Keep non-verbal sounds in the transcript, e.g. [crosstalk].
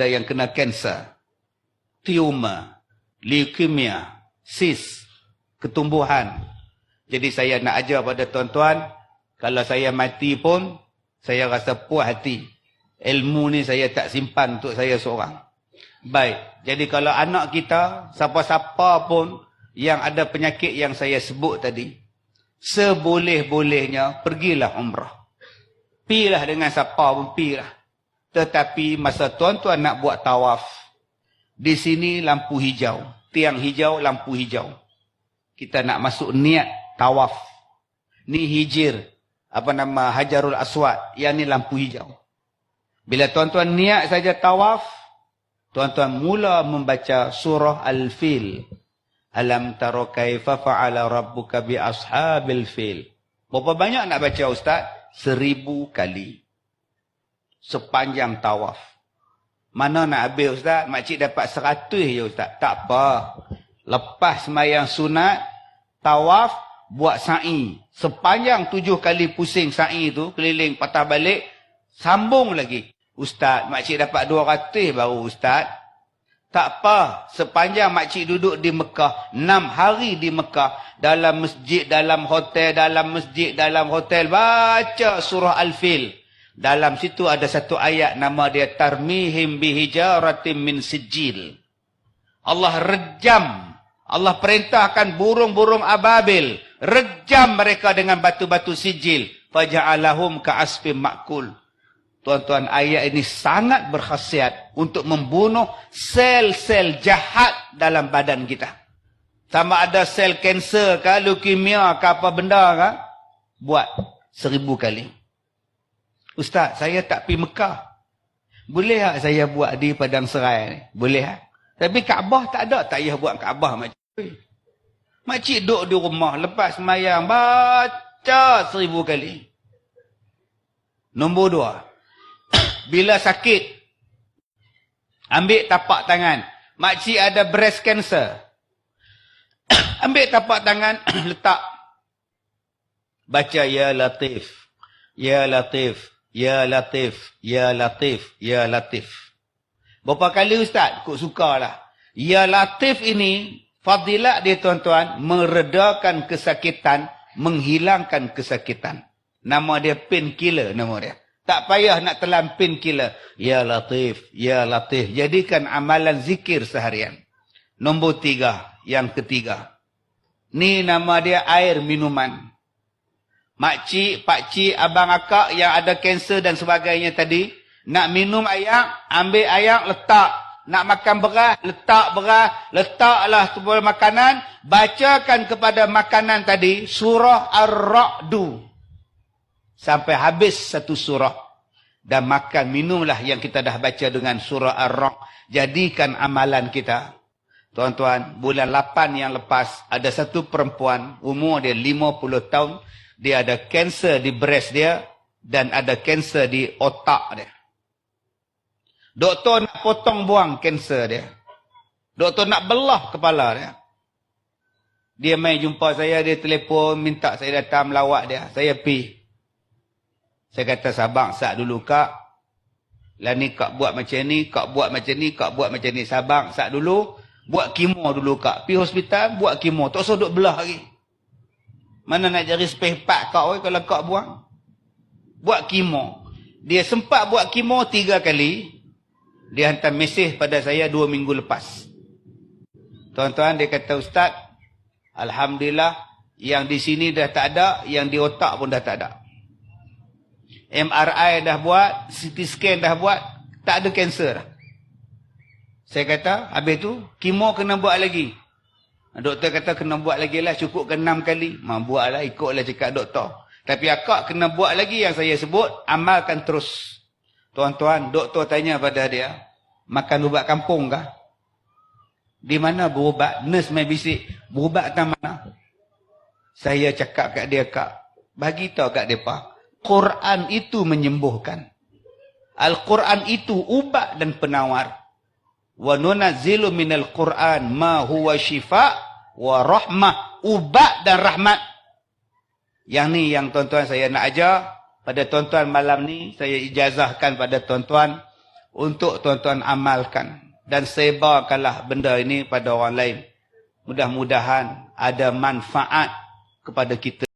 ada yang kena kanser, tumor, leukemia, sis, ketumbuhan. Jadi saya nak ajar pada tuan-tuan, kalau saya mati pun, saya rasa puas hati. Ilmu ni saya tak simpan untuk saya seorang. Baik, jadi kalau anak kita, siapa-siapa pun yang ada penyakit yang saya sebut tadi, seboleh-bolehnya pergilah umrah. Pilah dengan siapa pun, pilah. Tetapi masa tuan-tuan nak buat tawaf, di sini lampu hijau. Tiang hijau, lampu hijau. Kita nak masuk niat tawaf. Ni hijir. Apa nama Hajarul Aswad. Yang ni lampu hijau. Bila tuan-tuan niat saja tawaf. Tuan-tuan mula membaca surah Al-Fil. Alam taro kaifa fa'ala rabbuka bi ashabil fil. Berapa banyak nak baca Ustaz? Seribu kali. Sepanjang tawaf. Mana nak habis Ustaz? Makcik dapat seratus je Ustaz. Tak apa. Lepas semayang sunat, tawaf, buat sa'i. Sepanjang tujuh kali pusing sa'i tu, keliling patah balik, sambung lagi. Ustaz, makcik dapat dua ratus baru Ustaz. Tak apa, sepanjang makcik duduk di Mekah, enam hari di Mekah, dalam masjid, dalam hotel, dalam masjid, dalam hotel, baca surah Al-Fil. Dalam situ ada satu ayat nama dia Tarmihim bihijaratim min sijil. Allah rejam. Allah perintahkan burung-burung ababil rejam mereka dengan batu-batu sijil faja'alahum ka'asfim makul tuan-tuan ayat ini sangat berkhasiat untuk membunuh sel-sel jahat dalam badan kita sama ada sel kanser ke leukemia ke apa benda ke buat seribu kali ustaz saya tak pergi Mekah boleh tak saya buat di padang serai ni boleh tak tapi Kaabah tak ada tak payah buat Kaabah tu Makcik duduk di rumah lepas semayang baca seribu kali. Nombor dua. [coughs] Bila sakit. Ambil tapak tangan. Makcik ada breast cancer. [coughs] Ambil tapak tangan. [coughs] letak. Baca Ya Latif. Ya Latif. Ya Latif. Ya Latif. Ya Latif. Berapa kali Ustaz? Kok sukalah. Ya Latif ini Fadilat dia tuan-tuan, meredakan kesakitan, menghilangkan kesakitan. Nama dia painkiller nama dia. Tak payah nak telan painkiller. Ya Latif, Ya Latif. Jadikan amalan zikir seharian. Nombor tiga, yang ketiga. Ni nama dia air minuman. Makcik, pakcik, abang akak yang ada kanser dan sebagainya tadi. Nak minum ayak, ambil ayak, letak nak makan beras, letak beras, letaklah sebuah makanan, bacakan kepada makanan tadi surah Ar-Ra'du. Sampai habis satu surah. Dan makan, minumlah yang kita dah baca dengan surah Ar-Ra' Jadikan amalan kita. Tuan-tuan, bulan 8 yang lepas, ada satu perempuan, umur dia 50 tahun, dia ada kanser di breast dia, dan ada kanser di otak dia. Doktor nak potong buang kanser dia. Doktor nak belah kepala dia. Dia main jumpa saya, dia telefon, minta saya datang melawat dia. Saya pi. Saya kata, sabang sat dulu kak. Lah ni kak buat macam ni, kak buat macam ni, kak buat macam ni. Sabang sat dulu, buat kimo dulu kak. Pi hospital, buat kimo. Tak usah duduk belah lagi. Mana nak jari spare part kak kalau kak buang? Buat kimo. Dia sempat buat kimo tiga kali. Dia hantar mesej pada saya dua minggu lepas. Tuan-tuan dia kata Ustaz, Alhamdulillah yang di sini dah tak ada, yang di otak pun dah tak ada. MRI dah buat, CT scan dah buat, tak ada kanser Saya kata, habis tu, kimo kena buat lagi. Doktor kata kena buat lagi lah, cukup ke enam kali. Buatlah, ikutlah cakap doktor. Tapi akak kena buat lagi yang saya sebut, amalkan terus. Tuan-tuan, doktor tanya pada dia, makan ubat kampung kah? Di mana berubat? Nurse main bisik, berubat ke mana? Saya cakap kat dia, kak, bagi tahu kat pak, Quran itu menyembuhkan. Al-Quran itu ubat dan penawar. Wa nunazzilu minal Quran ma huwa syifa wa rahmah. Ubat dan rahmat. Yang ni yang tuan-tuan saya nak ajar pada tuan-tuan malam ni saya ijazahkan pada tuan-tuan untuk tuan-tuan amalkan dan sebarkanlah benda ini pada orang lain. Mudah-mudahan ada manfaat kepada kita.